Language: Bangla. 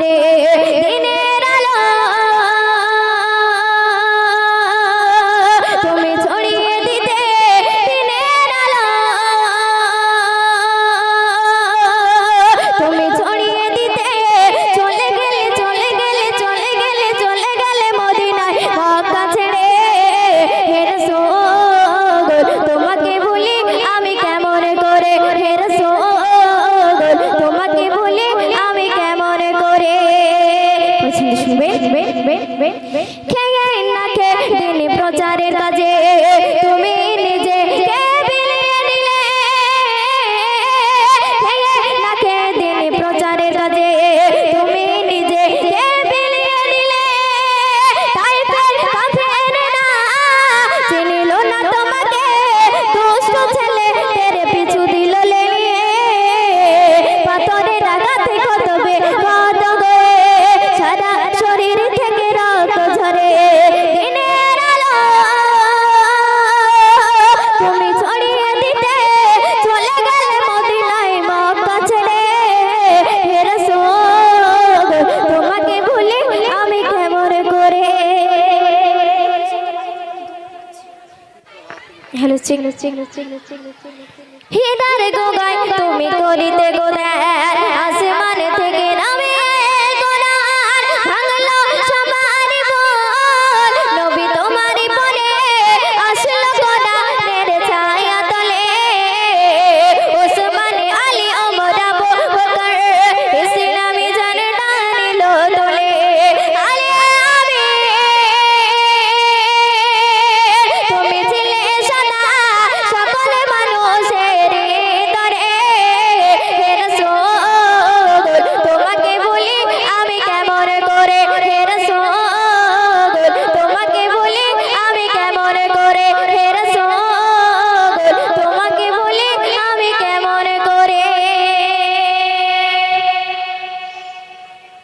pare. খেয়ে নাকে দিলি প্রচারের কাজে। হ্যালো চিং হিদার গো গাই তুমি করিতে গো দেয়